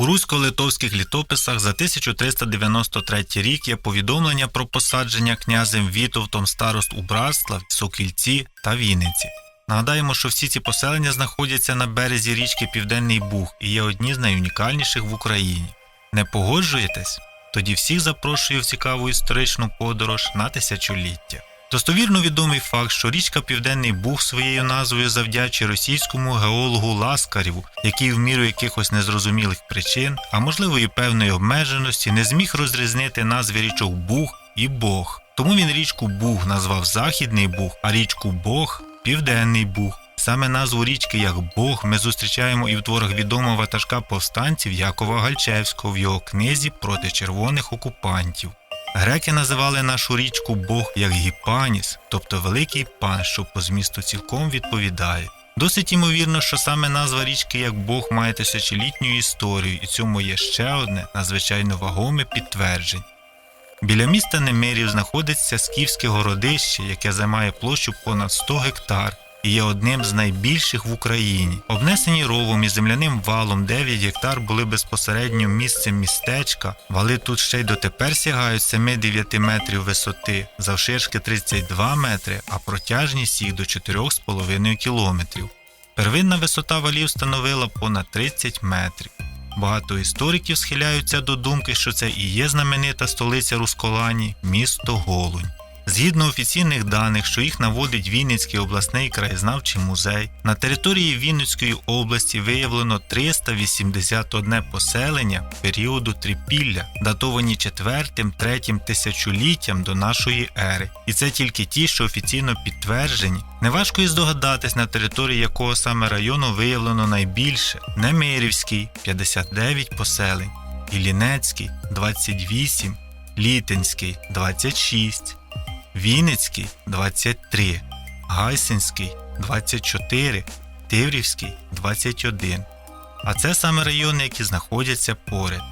У русько-литовських літописах за 1393 рік є повідомлення про посадження князем Вітовтом старост у Братслав, Сокільці та Вінниці. Нагадаємо, що всі ці поселення знаходяться на березі річки Південний Буг і є одні з найунікальніших в Україні. Не погоджуєтесь? Тоді всіх запрошую в цікаву історичну подорож на тисячоліття. Достовірно відомий факт, що річка Південний Буг своєю назвою завдячує російському геологу Ласкарєву, який в міру якихось незрозумілих причин, а можливо і певної обмеженості, не зміг розрізнити назви річок Буг і Бог. Тому він річку Буг назвав Західний Буг, а річку Бог Південний Буг. Саме назву річки як Бог ми зустрічаємо і в творах відомого ватажка повстанців Якова Гальчевського в його книзі проти червоних окупантів. Греки називали нашу річку Бог як Гіпаніс, тобто великий пан, що по змісту цілком відповідає. Досить ймовірно, що саме назва річки як Бог має тисячолітню історію, і цьому є ще одне надзвичайно вагоме підтвердження. Біля міста Немирів знаходиться Скіфське городище, яке займає площу понад 100 гектар і є одним з найбільших в Україні. Обнесені ровом і земляним валом 9 гектар були безпосередньо місцем містечка. Вали тут ще й дотепер сягають 7-9 метрів висоти, завширшки 32 метри, а протяжність їх до 4,5 кілометрів. Первинна висота валів становила понад 30 метрів. Багато істориків схиляються до думки, що це і є знаменита столиця Русколані місто Голунь. Згідно офіційних даних, що їх наводить Вінницький обласний краєзнавчий музей, на території Вінницької області виявлено 381 поселення періоду трипілля, датовані 4-3 тисячоліттям до нашої ери. І це тільки ті, що офіційно підтверджені. Неважко і здогадатись, на території якого саме району виявлено найбільше Немирівський 59 поселень, Іллінецький 28, Літинський 26. Вінницький 23, Гайсинський 24, Тиврівський 21. А це саме райони, які знаходяться поряд.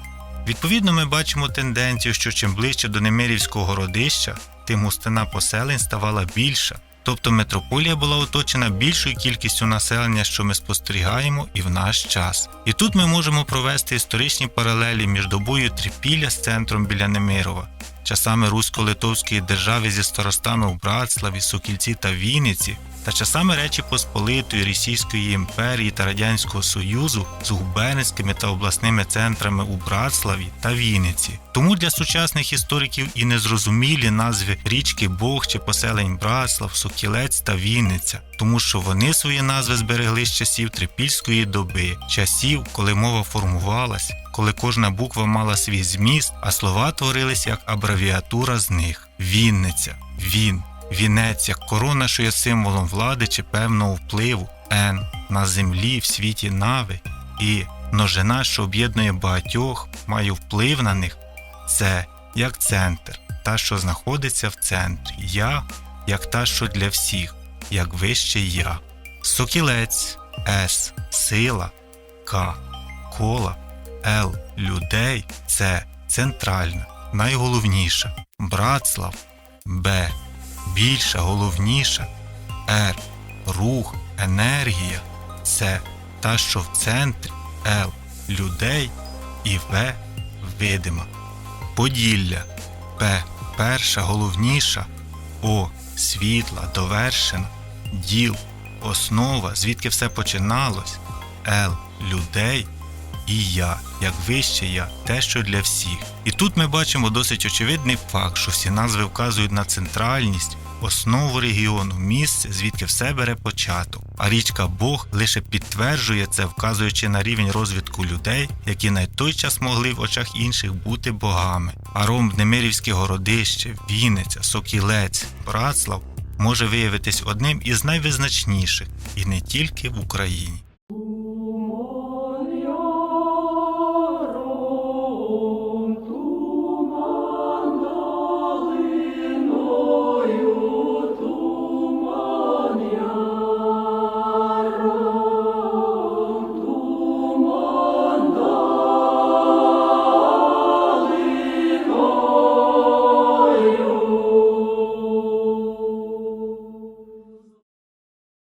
Відповідно, ми бачимо тенденцію, що чим ближче до Немирівського городища, тим густина поселень ставала більша. Тобто метрополія була оточена більшою кількістю населення, що ми спостерігаємо і в наш час. І тут ми можемо провести історичні паралелі між добою Трипілля з центром біля Немирова, часами Русько-Литовської держави зі старостами у Братславі, Сокільці та Вінниці, та часами Речі Посполитої Російської імперії та Радянського Союзу з губернськими та обласними центрами у Братславі та Вінниці. Тому для сучасних істориків і незрозумілі назви річки Бог чи поселень Братслав, Сокілець та Вінниця, тому що вони свої назви зберегли з часів трипільської доби, часів, коли мова формувалась, коли кожна буква мала свій зміст, а слова творились як абревіатура з них: Вінниця, Він. Вінець як корона, що є символом влади чи певного впливу, Н. На землі в світі нави, і. Множина, що об'єднує багатьох, має вплив на них, це. Як центр, та, що знаходиться в центрі, я. Як та, що для всіх, як вище я. Сокілець, С, сила, К, кола, Л, людей це центральна, найголовніша, Братслав, Б. Більша, головніша, Р. Рух, енергія це та, що в центрі, Л людей і В видима. Поділля П. Перша, головніша, О світла, довершена, діл, основа, звідки все починалось, Л людей і я, як вище я, те, що для всіх. І тут ми бачимо досить очевидний факт, що всі назви вказують на центральність, основу регіону, місце, звідки все бере початок. А річка Бог лише підтверджує це, вказуючи на рівень розвитку людей, які на той час могли в очах інших бути богами. А Немирівське городище, Вінниця, Сокілець, Братслав може виявитись одним із найвизначніших і не тільки в Україні.